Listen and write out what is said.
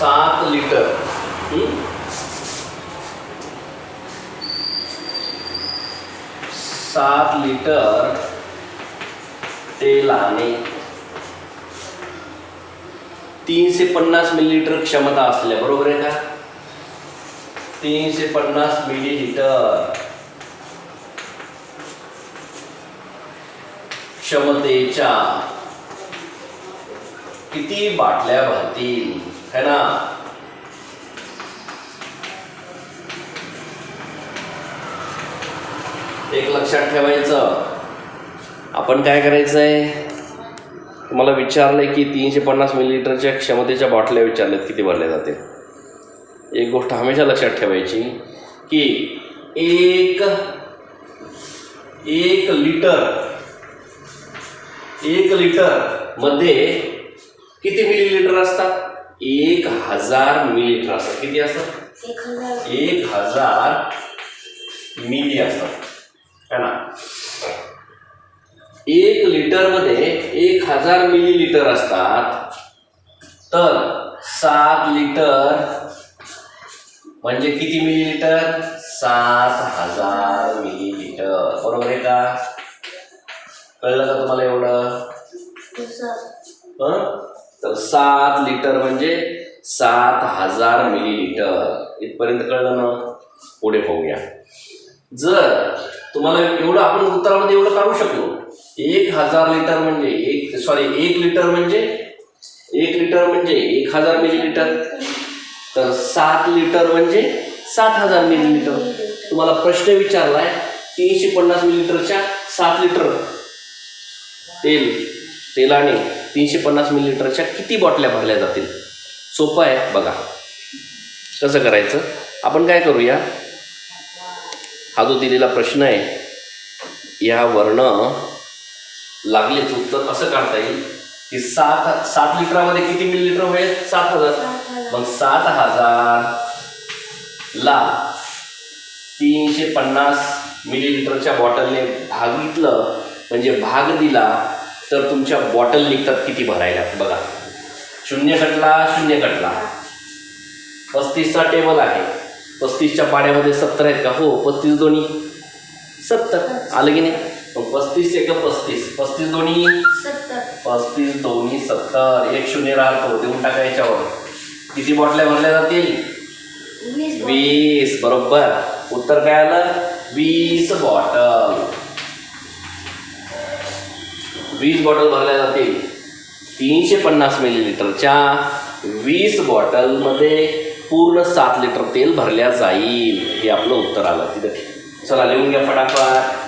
सात लिटर सात लिटर आणि तीनशे पन्नास मिलीलिटर क्षमता असल्या बरोबर आहे का? तीनशे पन्नास मिलीलिटर क्षमतेच्या किती बाटल्या भरतील? है ना? एक लक्षात ठेवायचं. आपण काय करायचं आहे तुम्हाला विचारलंय की तीनशे पन्नास मिलीलिटरच्या क्षमतेच्या बाटल्या विचारल्यात किती भरल्या जातील? एक गोष्ट हमेशा लक्षात ठेवायची की एक एक लिटर एक लिटरमध्ये किती मिलीलिटर असतात? एक हजार मिलीलिटर असतात किती असतात एक हजार. मिली असतात है ना? एक लिटरमध्ये एक हजार मिलीलिटर असतात. तर सात लिटर म्हणजे किती मिलीलिटर सात हजार मिलीलिटर बरोबर आहे का? कळलं का तुम्हाला एवढं? हं? तर सात लिटर म्हणजे सात हजार मिलीलिटर. इथपर्यंत कळलं ना? पुढे पाहूया. जर तुम्हाला एवढं आपण उत्तरामध्ये एवढं काढू शकलो एक हजार लिटर म्हणजे एक सॉरी एक लिटर म्हणजे एक लिटर म्हणजे एक हजार मिलीलिटर. तर सात लिटर म्हणजे सात हजार मिलीलिटर. तुम्हाला प्रश्न विचारलाय तीनशे पन्नास मिलीलिटरच्या सात लिटर तेल. तेलाने तीनशे पन्नास मिलीलिटरच्या किती बाटल्या भरल्या जातील? सोपं आहे बघा. कसं करायचं? आपण काय करूया? हा जो दिलेला प्रश्न आहे या वर्ण लागलेच उत्तर असं काढता येईल की सात सात लिटरामध्ये किती मिलीलिटर होईल? सात हजार. सात हजार. मग सात हजार ला तीनशे पन्नास मिलीलिटरच्या बॉटलने भागितलं म्हणजे भाग दिला तर तुमच्या बॉटल निघतात किती भरायला? बघा. शून्य कटला शून्य कटला पस्तीसचा टेबल आहे. पस्तीसच्या पाड्यामध्ये सत्तर आहेत का? हो पस्तीस दोन्ही. सत्तर. आलं की नाही? मग पस्तीस एक पस्तीस. पस्तीस दोन्ही? पस्तीस दोन्ही सत्तर. एक शून्य राहतो. देऊन टाका याच्यावर. किती बॉटल्या भरल्या जातील? वीस बरोबर. उत्तर काय आलं? वीस बॉटल वीस बॉटल भरल्या जातील. तीनशे पन्नास मिलीलिटरच्या वीस बॉटलमध्ये पूर्ण सात लिटर तेल भरल्या जाईल हे आपलं उत्तर आलं. तिथे. चला लिहून घ्या फटाफट.